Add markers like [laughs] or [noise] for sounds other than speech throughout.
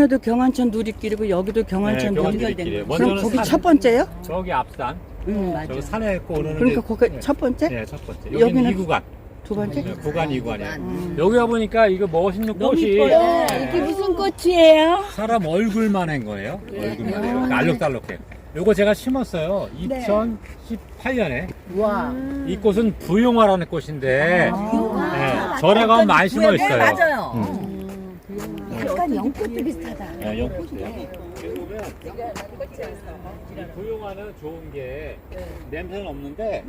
저번에도 경안천 누리길이고 여기도 경안천 네, 누리길. 경안길이에요. 그럼 먼저는 거기 산. 첫 번째요? 저기 앞산, 응 저기 산에 있고 오는 그러니까 거기 네. 첫 번째? 네, 첫 번째. 여기는 여기는 이 구간. 두 번째? 네, 구간 이 구간이에요. 음. 여기 와 보니까 이거 멋있는 꽃이 이게 무슨 꽃이에요? 사람 얼굴만 한 거예요. 얼굴만 해요. 알록달록해요. 요거 제가 심었어요. 2018년에. 와. 이 꽃은 부용화라는 꽃인데, 네, 전에 가면 많이 심어 있어요. 맞아요. 음. 약간 연꽃도 비슷하다. 네, 연꽃이에요. 여기 보면 이 부용화는 좋은 게 냄새는 없는데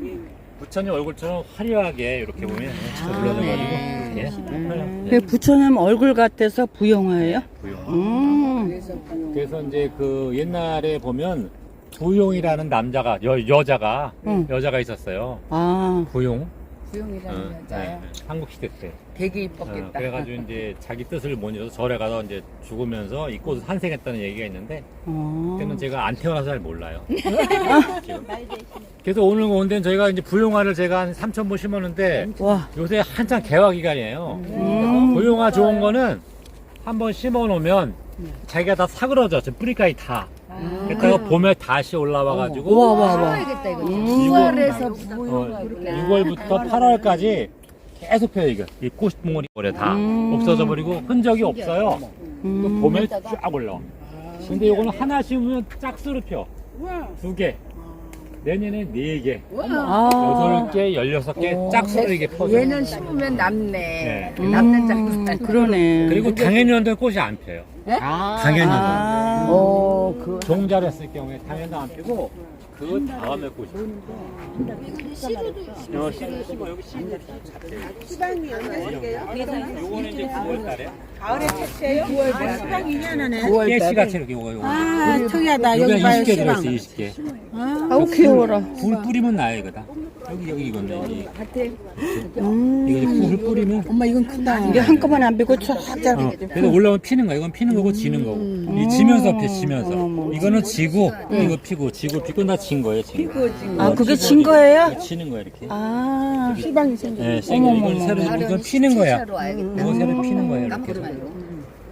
부처님 얼굴처럼 화려하게 이렇게 보면 진짜 눌러져가지고 이렇게 화려하게 그 부처님 얼굴 같아서 부영화예요? 부용화. 음. 그래서 이제 그 옛날에 보면 부용이라는 남자가 여, 여자가 응. 여자가 있었어요. 아, 부용. 수영이라는 어, 여자야. 네, 네. 한국 시대 때. 되게 어, 이뻤겠다. 그래가지고 이제 자기 뜻을 못 이뤄서 절에 가서 이제 죽으면서 이 꽃을 환생했다는 얘기가 있는데 어. 그때는 제가 안 태어나서 잘 몰라요. [laughs] 지금. 그래서 오늘 온 데는 저희가 이제 부용화를 제가 한 3,000보 심었는데 와. 요새 한창 개화 기간이에요. 음. 부용화 좋은 거는 한 번 심어 놓으면 자기가 다 사그러져. 저 뿌리까지 다. 그랬다가 봄에 다시 올라와가지고 와, 와, 와. 해야겠다 이거. 음. 6월에서 어, 부용화 그렇게. 6월부터 8월까지 계속 펴요 이거. 이 꽃봉오리 올해 다 음. 없어져 버리고 흔적이 없어요. 그 음. 봄에 쫙 올라와. 근데 이거는 하나 심으면 짝수로 펴. 두 개. 내년에 네 개. 아. 여덟 개, 열여섯 개 짝수로 이게 퍼져. 얘는 심으면 남네. 네. 남는 음, 장사. 그러네. 그리고 당연년도는 꽃이 안 펴요. 당연년도. 아. 오, 그. 종자를 했을 경우에 당연도 안 피고 그 다음에 꽃이 펴요. 어, 씨를 심어 여기 씨를 수박이 언제예요? 요거는 이제 9월달에 가을에 채취해요? 9월 수박이 2년에 9월 깨씨 달에. 같이 이렇게 요거 요거. 아 특이하다 여기 여기 봐요 20개 수박 들어있어 20개. 아우, 귀여워라. 굴 뿌리면 나요 이거 다. 여기 여기 이건데 이 음. 이거 이제 굴 뿌리면 엄마 이건 크다 이게 한꺼번에 안 비고 쫙 잘. 어, 그래서 올라오면 피는 거야. 이건 피는 거고 지는 거고. 이 지면서 피, 지면서. 이거는 지고, 이거 피고, 지고, 피고, 나진 거예요, 진 거. 아, 그게 진 거예요? 이거 지는 거야, 이렇게. 아. 수박이 생겨 네, 생겨. 이건 새로, 이건 피는 거야. 이거 새로 피는 거예요, 이렇게.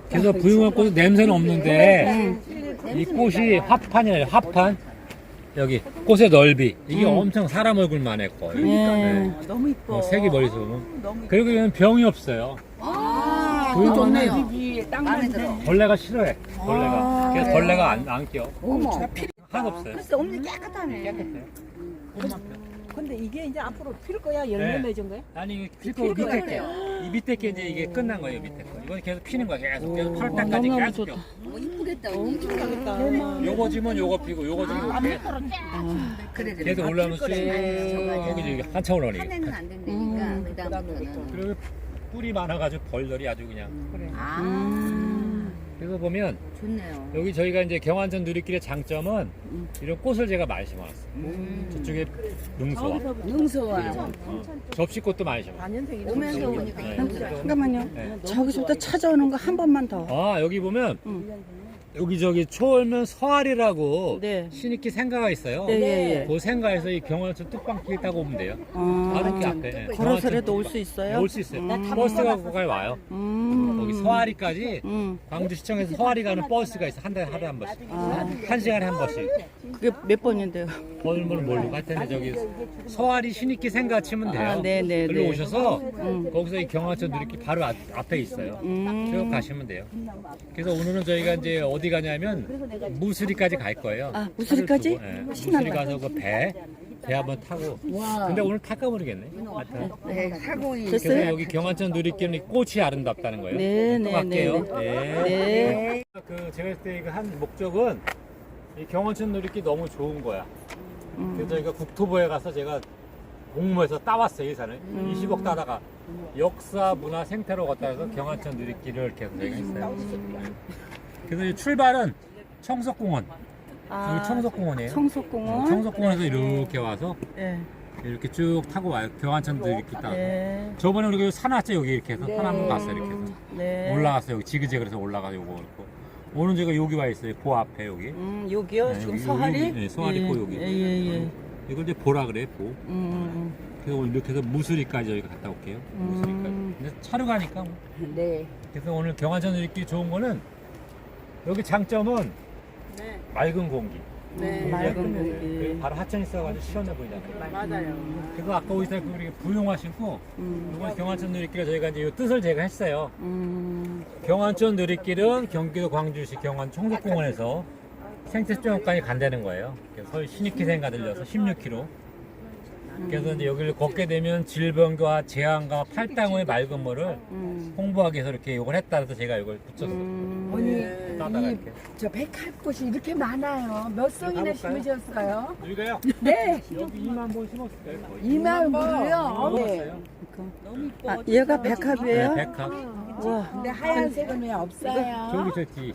그래서 부용한 꽃은 냄새는 없는데, 이 꽃이 화판이에요, 화판. 여기, 꽃의 넓이. 이게 엄청 사람 얼굴만 했고. 네. 너무 이뻐 어, 색이 머리서 보면. 그리고 이건 병이 없어요. 아, 부용 좋네요. 마음에 들어. 벌레가 싫어해. 벌레가. 그래서 벌레가 안, 안 껴. 어머. 하나도 없어요. 글쎄 엄니 깨끗하네 깨끗해요. 근데 이게 이제 앞으로 필 거야 열매 네. 맺은 거야? 아니 필거 밑에 게. 이 밑에 게 이제 이게 끝난 거예요 밑에 거. 이건 계속 피는 거야 계속 계속 8월 달까지 너무 계속 펴. 어, 이쁘겠다. 엄청 하겠다 요거 지면 요거 피고 요거 지면 요거 피고 그래, 그래. 계속 올라오면 쭉 저거 거기 이제 한참 올라오니까. 한해는 안 된다니까. 그 다음부터는. 그리고 뿔이 많아가지고 벌들이 아주 그냥. 아, 그래서 보면 좋네요. 여기 저희가 이제 경안전 누리길의 장점은 이런 꽃을 제가 많이 심어놨어요. 음. 저쪽에 능소와 능소와 어, 접시꽃도 많이 심어. 4년생이 오면서 오니까 네. 잠깐만요. 네. 저기서부터 찾아오는 거 한 번만 더. 아 여기 보면 응. 여기 저기 초월면 서알이라고 네. 신익기 생가가 있어요. 네, 예, 예. 그 생가에서 이 경원천 뚝방길 타고 오면 돼요. 아, 바로 그 앞에. 예, 걸어서라도 올 수 있어요? 올 수 있어요. 음. 버스가 거기까지 와요. 음. 거기 서아리까지 음. 광주시청에서 서아리 가는 버스가 있어. 한 달에 하루에 한 번씩. 아. 한 시간에 한 번씩. 그게 몇 번인데요? 번을 모르고 하여튼 저기 서아리 신익기 생가 치면 돼요. 아, 네, 네, 네. 오셔서 음. 거기서 이 경화천 누리길 바로 앞, 앞에 있어요. 음. 쭉 가시면 돼요. 그래서 오늘은 저희가 이제 어디 가냐면 무수리까지 갈 거예요. 아, 무수리까지? 차를 두고, 예. 신난다. 무수리 가서 그 배, 배 한번 타고. 근데 오늘 탈까 모르겠네. 하여튼. 네, 사고이. 됐어요? 그래서 여기 경안천 누리길은 꽃이 아름답다는 거예요. 네, 또 네, 갈게요. 네, 네. 네. 그 제가 했을 때한 목적은 이 경원천 누리길 너무 좋은 거야. 음. 그래서 저희가 국토부에 가서 제가 공모해서 따왔어요 이 산을. 음. 20억 따다가 역사 문화 생태로 걷다 해서 경안천 누리길을 계속 저희가 했어요. 네. 그래서 이 출발은 청석공원. 아, 여기 청석공원이에요. 청소공원? 청석공원에서 이렇게 와서 예. 이렇게 쭉 타고 와요. 경안천도 이렇게 딱. 네. 저번에 우리가 산 왔죠 여기 이렇게 해서 산 한번 갔어요 이렇게 해서. 네. 올라갔어요 여기 지그재그해서 올라가 요거 있고 오늘 제가 여기 와 있어요 그 앞에 여기 음, 여기요? 네, 지금 여기, 서하리? 여기, 네, 서하리 예, 고 여기. 예, 예, 예. 이걸 이제 보라 그래 보 음, 음, 그래서 오늘 이렇게 해서 무수리까지 여기 갔다 올게요 음. 무수리까지 근데 차로 가니까 뭐. 네. 그래서 오늘 경안천 이렇게 좋은 거는 여기 장점은 맑은 공기 네. 여기 맑은 공기. 바로 하천 있어가지고 시원해 보이잖아요 맞아요. 그래서 아까 오시다 그 우리 부용화 신고 음, 이번 경안천 누리길에 저희가 이제 이 뜻을 제가 했어요 음, 경안천 누리길은 경기도 광주시 경안 총독공원에서 생태수영관이 간다는 거예요. 그래서 서울 신익희생가 들려서 16km. 그래서 이제 여기를 걷게 되면 질병과 재앙과 팔당의 맑은 물을 음. 홍보하기 위해서 이렇게 이걸 했다 그래서 제가 이걸 붙였어요. 음. 이. 저 백합꽃이 이렇게 많아요. 몇 송이나 가볼까요? 심으셨어요? 여기가요? 네, 여기 2만 본 심었을까요? 거의? 2만 불이요. 네. 심었어요. 아, 얘가 백합이에요? 네, 백합. 와, 근데 하얀색은 왜 없어요? 저기 저 뒤.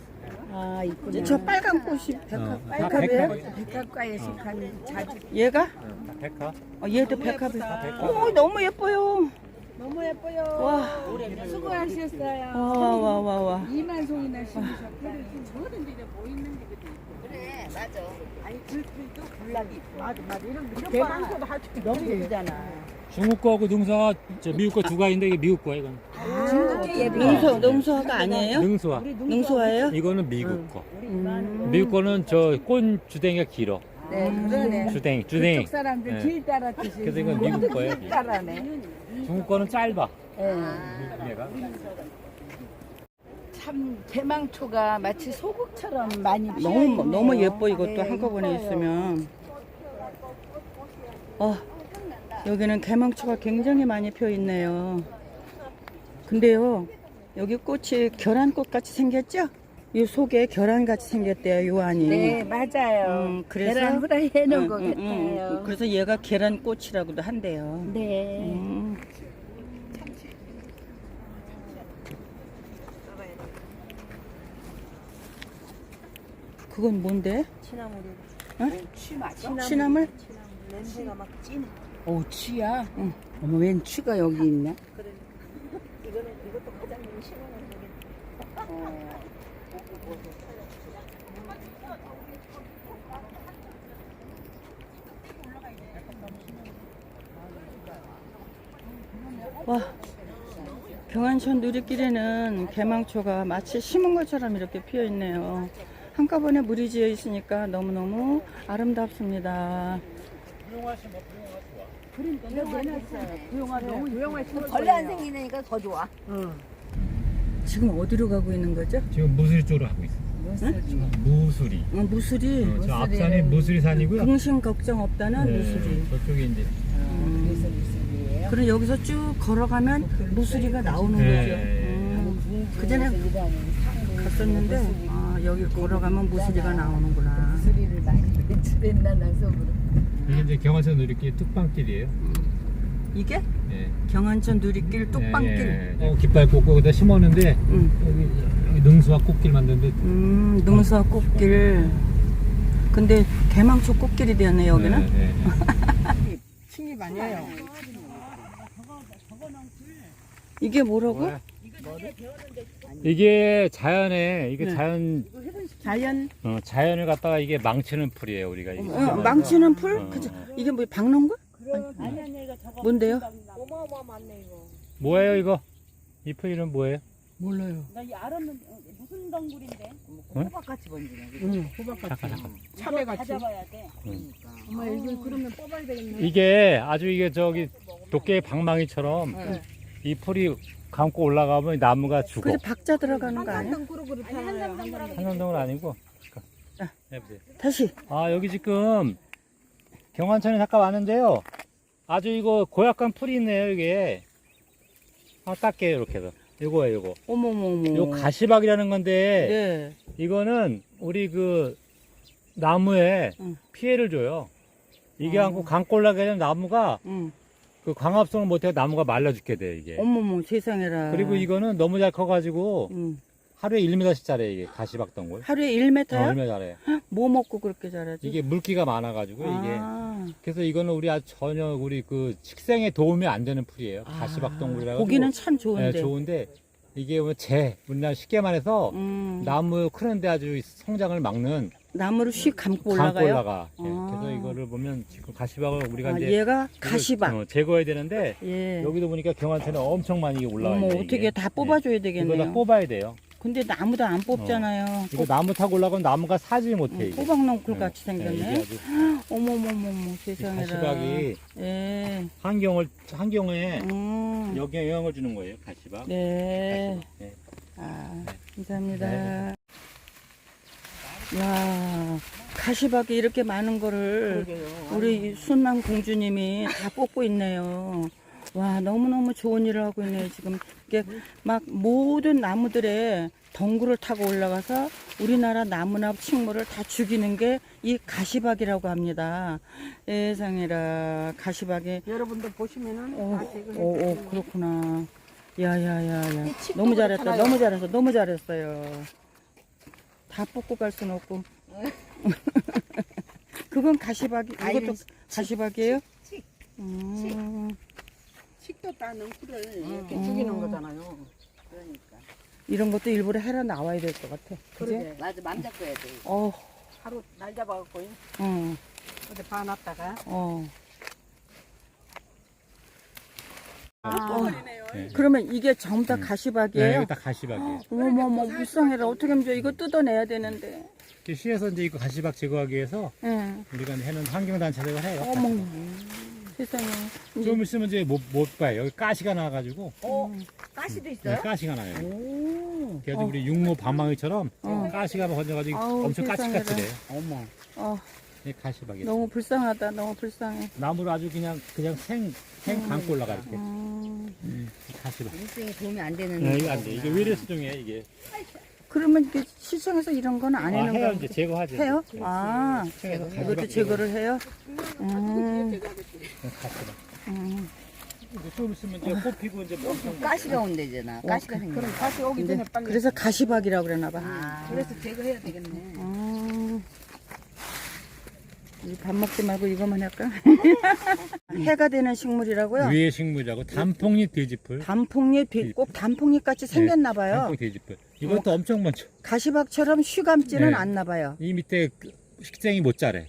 아, 이쁘네. 저 빨간 꽃이 백합, 어, 다 백합이에요? 백합. 백합과에 속한 자주 얘가? 어, 다 백합. 어, 얘도 백합이. 백합. 오, 너무 예뻐요. 너무 예뻐요. 와, 수고하셨어요. 와, 와, 와, 와. 2만 송이나 심으셨어요. 그래, 맞아. 대방소도 하죠. 너무 예쁘잖아. 중국 거하고 능사가 저 미국 거 두 가지인데 이게 미국 거야 이건. 능소, 능소가 아니에요? 능수화. 능소예요? 이거는 미국 거. 음. 미국 거는 저 꽃 주댕이가 길어. 네, 그러네. 주댕이, 주댕이. 그쪽 사람들 네. 길 따랐듯이. 그래서 이건 미국 거예요. 길 따라네. 중국 거는 짧아. 예. 미국 얘가. 참 대망초가 마치 소국처럼 많이 너무, 피어있네요. 너무 예뻐, 이것도 네, 한꺼번에 이뻐요. 있으면. 어, 여기는 개망초가 굉장히 많이 펴 있네요. 근데요, 여기 꽃이 계란꽃 같이 생겼죠? 이 속에 계란 같이 생겼대요, 요 안이. 네, 맞아요. 음, 그래서- 계란 후라이 해놓은 응, 것. 같아요. 그래서 얘가 계란꽃이라고도 한대요. 네. 음. 그건 뭔데? 취 맞아? 취나물? 오, 취야? 응. 어머, 웬 취가 여기 있네? [laughs] 와, 경안천 누리길에는 개망초가 마치 심은 것처럼 이렇게 피어 있네요. 한꺼번에 물이 지어 있으니까 너무너무 아름답습니다. 벌레 안 생기니까 더 좋아. 지금 어디로 가고 있는 거죠? 지금 무수리 쪽으로 가고 있어. 무수리. 어, 무수리. 어, 저 앞산이 무수리산이고요. 근심 걱정 없다는 네, 무수리. 저쪽에 이제. 그래서 무슨 그럼 여기서 쭉 걸어가면 무수리가 나오는 네. 거죠. 음, 그 전에 갔었는데 아, 여기 걸어가면 무수리가 나오는구나. 소리를 많이 외출했나 나 속으로. 이게 이제 경화천 누리길 뚝방길이에요. 이게 예. 경안천 누리길 뚝방길. 예, 예. 어, 깃발 꽂고 여기다 심었는데 응. 여기, 여기 능수화 꽃길 만드는데 음, 능서 꽃길. 근데 개망초 꽃길이 되었네 여기는. 네, 네. 침이 많아요. 이게 뭐라고? 이게 자연에 이게 네. 자연 자연 어, 자연을 갖다가 이게 망치는 풀이에요 우리가 이게. 어, 망치는 풀? 어, 그죠? 어. 이게 뭐 박농굴? 뭔데요? 뭐예요 이거? 이풀 이름 뭐예요? 몰라요. 호박같이 번지네. 응. 잠깐 잠깐. 참외같이. 엄마 이거 그러면 뽑아야 되겠네. 이게 아주 이게 저기 도깨 방망이처럼 네. 이 풀이 감고 올라가면 이 나무가 죽어. 그래 박자 들어가는 거 아니야? 한정동은 아니고. 자. 해보세요. 다시. 아 여기 지금 경환천에 잠깐 왔는데요. 아주 이거 고약한 풀이 있네요 이게. 한번 닦게요 이렇게 해서. 이거예요 이거. 어머머머. 요 가시박이라는 건데 네. 이거는 우리 그 나무에 응. 피해를 줘요. 이게 어. 안고 감고 올라가게 되면 나무가 응. 그 광합성을 못해 나무가 말라 죽게 돼 이게. 어머머 세상에라. 그리고 이거는 너무 잘 커가지고 응. 하루에 1m씩 자래 이게 가시박 덩굴. 하루에 1m요? 어, 얼마 잘해. 뭐 먹고 그렇게 자라지? 이게 물기가 많아가지고 이게 아, 그래서 이거는 우리 전혀 우리 그 식생에 도움이 안 되는 풀이에요. 가시박 덩굴이라고. 고기는 참 좋은데. 네, 좋은데 이게 뭐 재, 우리나라 쉽게 말해서 음, 나무 크는데 아주 성장을 막는 나무를 휙 감고 감고 올라가요. 올라가. 예, 아. 그래서 이거를 보면 지금 가시박을 우리가 아, 이제 얘가 이걸, 가시박. 어, 제거해야 되는데 예. 여기도 보니까 경한테는 엄청 많이 이게 올라와 어머 있네. 어떻게 이게. 다 뽑아줘야 예. 이거 되겠네요. 다 뽑아야 돼요. 근데 나무도 안 뽑잖아요. 이거 나무 타고 올라가면 나무가 사지 못해 어, 이게. 호박농쿨 네, 같이 네, 생겼네. 이게 아주 어머머머머 이 세상에라. 가시박이 예. 환경을 환경에 음. 여기에 영향을 주는 거예요. 가시박. 네. 가시박. 네. 아, 감사합니다. 야, 가시박이 이렇게 많은 거를 우리 순남 공주님이 다 뽑고 있네요. 와, 너무너무 좋은 일을 하고 있네요. 지금 이게 막 모든 나무들의 덩굴을 타고 올라가서 우리나라 나무나 식물을 다 죽이는 게 이 가시박이라고 합니다. 세상에라, 가시박이 여러분들 보시면은 오, 다 지금 오, 오, 그렇구나. 야야야야. 너무 잘했다. 너무 잘했어. 너무 잘했어요. 다 뽑고 갈순 없고. [laughs] 그건 가시박이. 이것도 가시박이에요? 칙, 음, 식도 따는 풀을 이렇게 음. 죽이는 거잖아요. 그러니까. 이런 것도 일부러 해라 나와야 될 것 같아. 그지? 그러게. 맞아, 맘 잡고 해야 돼. 어, 하루 날 잡아갖고 어, 어디 봐놨다가 어. 네. 그러면 이게 전부 다 음. 네, 가시박이에요? 이거 다 가시박이에요. 어머머, 불쌍해라. 어떻게 하면 좋아. 이거 뜯어내야 되는데. 이렇게 시에서 이제 이거 가시박 제거하기 위해서 예. 우리가 해는 환경단체를 해요. 어머, 세상에. 이제 좀 있으면 이제 못, 못 봐요. 여기 가시가 나가지고. 어, 가시도 네, 있어요? 가시가 나요. 오. 그래서 어. 우리 육모 반망이처럼 어. 가시가 번져가지고 아우, 엄청 세상에나. 까칠까칠해요. 어머. 어, 이 가시박이. 너무 불쌍하다. 너무 불쌍해. 나무를 아주 그냥 그냥 생, 생 감고 올라가 이렇게. 음, 음, 가시박. 일생에 도움이 안 되는. 네, 이게 안 돼. 이게 위례수 중에 이게. 그러면 이게 시청에서 이런 건 안 아, 해는 해요. 거 이제 제거하죠. 해요? 아, 시청에서 이것도 제거를 해요? 음. 가시박. 음. 이제 좀 있으면 이제 꽃 피고 이제 뭐 엄청 가시가 온대잖아. 가시가 생겨. 그럼 가시 오기 전에 빨리 그래서 가시박이라고 그러나 봐. 아, 그래서 제거해야 되겠네. 음. 밥 먹지 말고 이거만 할까? [laughs] 해가 되는 식물이라고요? 위에 식물이라고 단풍잎 돼지풀. 단풍잎, 뒤- 꼭 단풍잎 같이 생겼나 봐요. 단풍 돼지풀. 이것도 엄청 많죠. 가시박처럼 쉬감지는 네. 않나 봐요. 이 밑에 그 식생이 못 자래.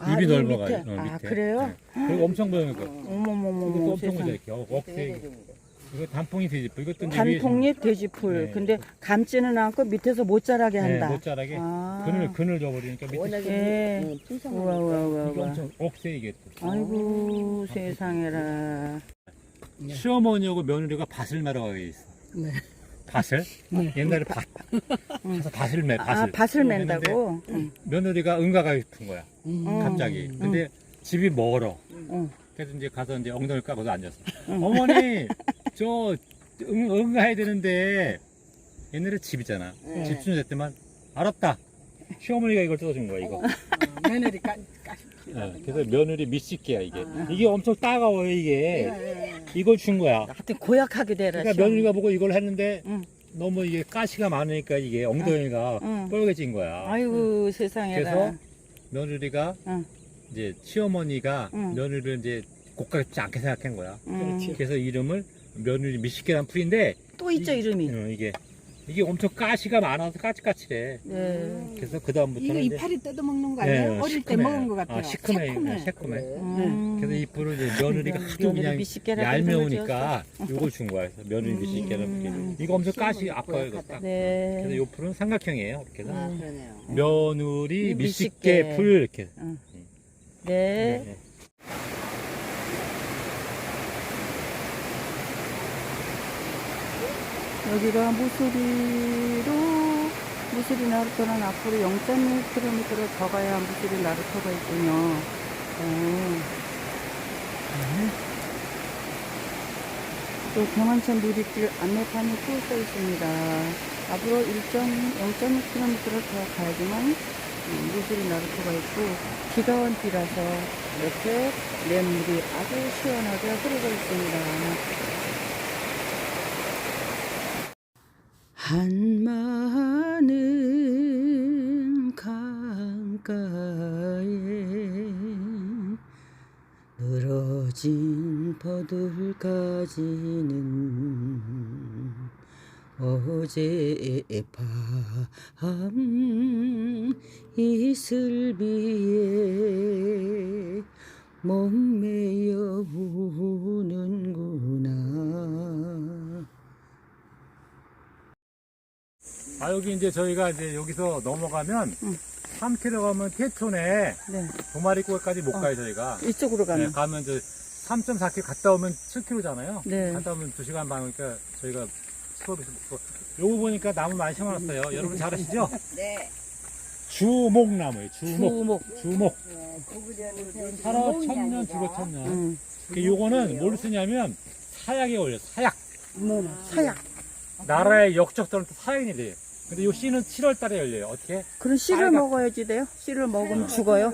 아, 입이 이 넓어가지고. 밑에? 어, 아, 밑에. 그래요? 네. 그리고 엄청 거. 어머머머머. 이것도 엄청 세상에. 보자 이렇게. 어, 억세. 이 거 단풍잎 돼지풀. 이것도 이제 단풍잎 돼지풀. 네. 근데 감지는 않고 밑에서 못 자라게 네, 한다. 못 자라게 아. 그늘 그늘 줘버리니까 밑에 워낙에 예. 뭐, 풍성한 우와, 우와, 우와, 이게 우와. 엄청 억세 이게 또. 아이고, 세상에라. 시어머니하고 며느리가 밭을 매러 가게 있어. 네. 밭을? 옛날에 밭. 가서 밭을 매, 밭을. 아, 밭을 했는데 맨다고? 응. 며느리가 응가가 싶은 거야. 어. 갑자기. 근데 집이 멀어. 어. 그래서 이제 가서 이제 엉덩이를 까고서 앉았어. 어머니, [laughs] 저 응, 응가해야 되는데 옛날에 집이잖아. 네. 집 순됐더만 알았다. 시어머니가 이걸 뜯어준 거야 이거. 며느리 가, 가시. 네, 그래서 며느리 미식개야 이게. 아. 이게 엄청 따가워요 이게. 이걸 준 거야. 하여튼 고약하게 되라. 그러니까 시험. 며느리가 보고 이걸 했는데 응. 너무 이게 가시가 많으니까 이게 엉덩이가 응. 뻘개진 거야. 아이고, 세상에라. 그래서 며느리가 응. 이제 시어머니가 응. 며느리를 이제 고깝지 않게 생각한 거야. 음. 그래서 이름을 며느리 미식개란 풀인데 또 있죠, 이름이. 어, 이게 이게 엄청 가시가 많아서 까칠까칠해. 네. 그래서 그 다음부터는 이거 이제 이파리 뜯어 먹는 거 아니에요? 어릴 때 먹은 것 같아요. 아, 시큼해, 새콤해. 새콤해. 음. 그래서 이 풀을 이제 며느리가 하도 며느리 그냥 미식개라고 얄미우니까 요걸 준 거야. 그래서 며느리 음. 풀. 이거 엄청 가시 아까요, 이거 딱. 네. 그래서 요 풀은 삼각형이에요. 이렇게 해서 아, 그러네요. 며느리 미식개. 미식개 풀 이렇게. 네. 네. 여기가 무수리로 무수리 나루터는 앞으로 0.1km를 더 가야 무수리 나루터가 있군요. 어. 네. 또 경안천 누리길 안내판이 또써 있습니다. 앞으로 1.0.1km를 더 가야지만 음, 무수리 나루터가 있고 비가 온 비라서 이렇게 냇물이 아주 시원하게 흐르고 있습니다. 산 많은 강가에 늘어진 버들가지는 어제 밤 이슬비에 목매여 우는구나 아 여기 이제 저희가 이제 여기서 넘어가면 응. 3km 가면 태촌에 네 도마리골까지 못 어. 가요 저희가. 이쪽으로 네, 가면 가면 이제 3.4km 갔다 오면 7km잖아요. 네. 갔다 오면 2시간 반 그러니까 저희가 수업에서 먹고 요거 보니까 나무 많이 심어놨어요. 여러분 잘 아시죠? [laughs] 네. 주목나무예요. 주목. 주목 주목. 네, 살아 천년 죽어 천년. 응. 그 요거는 뭘 쓰냐면 사약에 올려 사약. 사약 나라의 역적들은 또 사연이 돼요. 근데 요 씨는 7월 달에 열려요. 어떻게? 그럼 씨를 빨갛- 먹어야지 돼요? 씨를 먹으면 죽어요?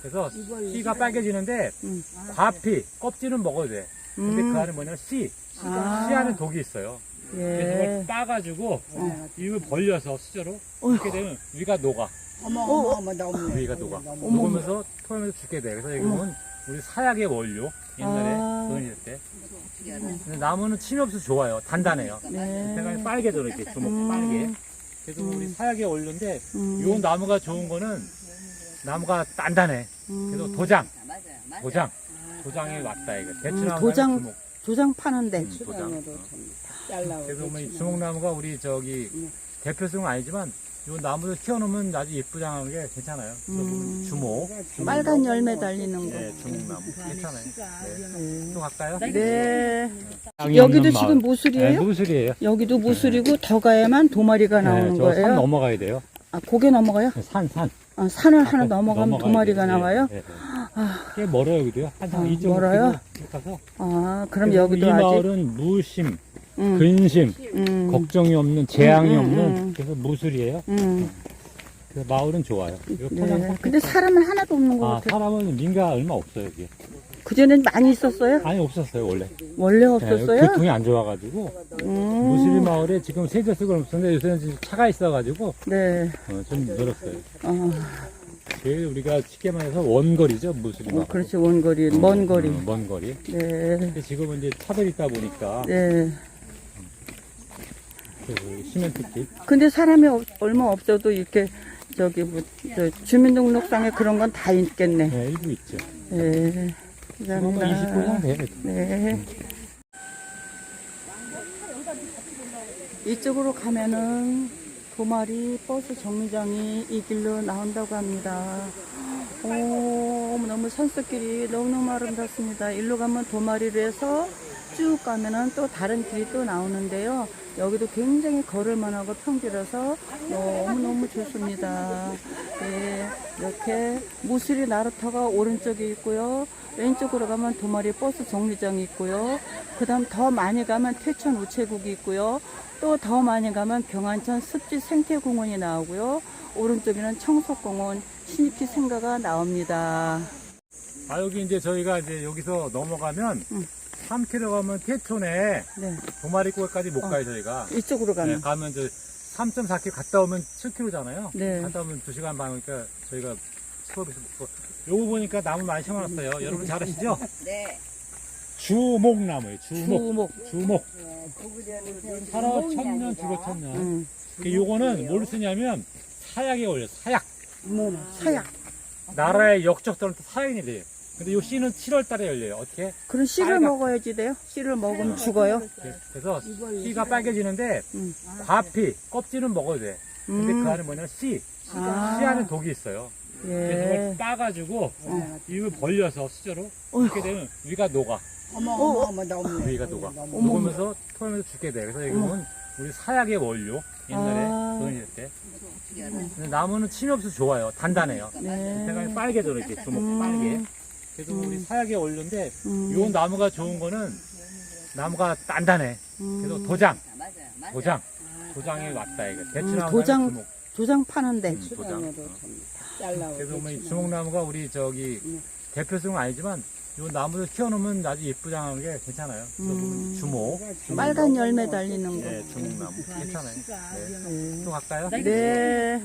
그래서 씨가 빨개지는데 음. 과피 껍질은 먹어도 돼. 근데 음. 그 안에 뭐냐면 씨. 아. 씨 안에 독이 있어요. 그래서 예. 그걸 따가지고 입을 벌려서 수저로 이렇게 되면 위가 녹아. 어머 어, 어머 어머 너무 위가 녹아. 녹으면서 토하면서 죽게 돼. 그래서 이거는 우리 사약의 원료. 옛날에 아. 돈일 때. 근데 나무는 침이 없어서 좋아요. 단단해요. 네. 색깔이 빨개져 이렇게 주먹 음. 빨개. 그래서 우리 사약의 원료인데 음. 요 나무가 좋은 거는 나무가 단단해. 그래서 도장, 맞아요. 맞아요. 도장, 도장이 왔다 이거. 대추나무 도장- 주목, 도장 파는데 음, 도장. 그래서 뭐이 주목나무가 우리 저기 대표성은 아니지만 요 나무를 키워놓으면 아주 예쁘장한 게 괜찮아요. 보면 주목, 주목. 빨간 열매 달리는 거. 네, 주목나무 괜찮아요. 네. 또 갈까요? 네. 땅이 여기도 지금 마을. 모술이에요? 네, 무술이에요. 여기도 모술이고 더 가야만 도마리가 나오는 네, 거예요? 넘어가야 돼요. 아, 고개 넘어가요? 산, 산. 아, 산을 하나 앞에 넘어가면 도마리가 돼요. 나와요? 네, 네, 네. 꽤 멀어요, 여기도요. 한 아, 2.5km 멀어요? 가서. 아, 그럼 여기도 이 아직 마을은 무심, 음, 근심, 음, 걱정이 없는, 재앙이 음, 음, 없는, 음. 그래서 무술이에요. 음. 그래서 마을은 좋아요. 이거 포장 네. 근데 사람은 하나도 없는 것 아, 같아요. 사람은 민가 얼마 없어요, 여기. 그전엔 많이 있었어요? 아니, 없었어요, 원래. 원래 네, 없었어요? 교통이 안 좋아가지고. 음, 무슬림 마을에 지금 세대수가 없었는데 요새는 지금 차가 있어가지고 네. 어, 좀 늘었어요. 어, 제일 우리가 쉽게 말해서 원거리죠, 어, 마을. 그렇지, 원거리, 먼 거리. 어, 먼 거리. 네. 근데 지금은 이제 차들이 있다 보니까 네. 그 시멘트길 근데 사람이 없- 얼마 없어도 이렇게 저기 뭐, 저 주민등록상에 그런 건 다 있겠네. 네, 일부 있죠. 네. 감사합니다. 20분이면 돼요. 네. 이쪽으로 가면은 도마리 버스 정류장이 이 길로 나온다고 합니다. 오, 너무 산속길이 너무너무 아름답습니다. 일로 가면 도마리로 해서 쭉 가면은 또 다른 길이 또 나오는데요. 여기도 굉장히 걸을만하고 평지라서 너무너무 좋습니다. 네, 이렇게 무수리 나루터가 오른쪽에 있고요. 왼쪽으로 가면 도마리 버스 정류장이 있고요. 그 다음 더 많이 가면 태천 우체국이 있고요. 또 더 많이 가면 병안천 습지 생태공원이 나오고요. 오른쪽에는 청석공원, 신입기 생가가 나옵니다. 아 여기 이제 저희가 이제 여기서 넘어가면 응. 3km 가면 태촌에 네, 도마리골까지 못 어. 가요 저희가. 이쪽으로 네, 가면. 가면 이제 3.4km 갔다 오면 7km잖아요. 네. 갔다 오면 2시간 반 그러니까 저희가 수업에서 먹고 요거 보니까 나무 많이 심어놨어요. 여러분 잘 아시죠? [laughs] 네. 주목나무예요. 주목. 주목. 주목. 살아 천년 죽어 천년. 음, 그 요거는 뭘 쓰냐면 사약에 올려 사약. 사약. 나라의 역적들은 또 사연이 돼요. 근데 요 씨는 7월 달에 열려요. 어떻게? 그럼 씨를 빨갛- 먹어야지 돼요? 씨를 먹으면 죽어요? 그래서 씨가 빨개지는데 음. 과피 껍질은 먹어도 돼. 근데 음. 그 안에 뭐냐면 씨. 아. 씨 안에 독이 있어요. 그래서 그걸 예. 따가지고 입을 벌려서 수저로. 이렇게 되면 위가 녹아. 어머 어머 어머 너무 위가 녹아. 녹으면서 토하면서 죽게 돼. 그래서 이거는 우리 사약의 원료. 옛날에 아. 돈일 때. 근데 나무는 침이 없어서 좋아요. 단단해요. 네. 색깔이 빨개져 이렇게 주먹 음. 빨개. 그래서 우리 사약의 원료인데 음. 요 나무가 좋은 거는 나무가 단단해. 그래서 도장, 맞아요. 맞아요. 도장, 도장이 왔다 이거. 대추나무 도장- 주목, 도장 파는데. 음, 도장. 어. 그래서 뭐이 주목나무가 우리 저기 대표성은 아니지만 이 나무를 키워놓으면 아주 예쁘장한 게 괜찮아요. 음. 주목. 빨간 열매 달리는 거. 네, 주목나무. 괜찮아요. 네. 또 갈까요? 네.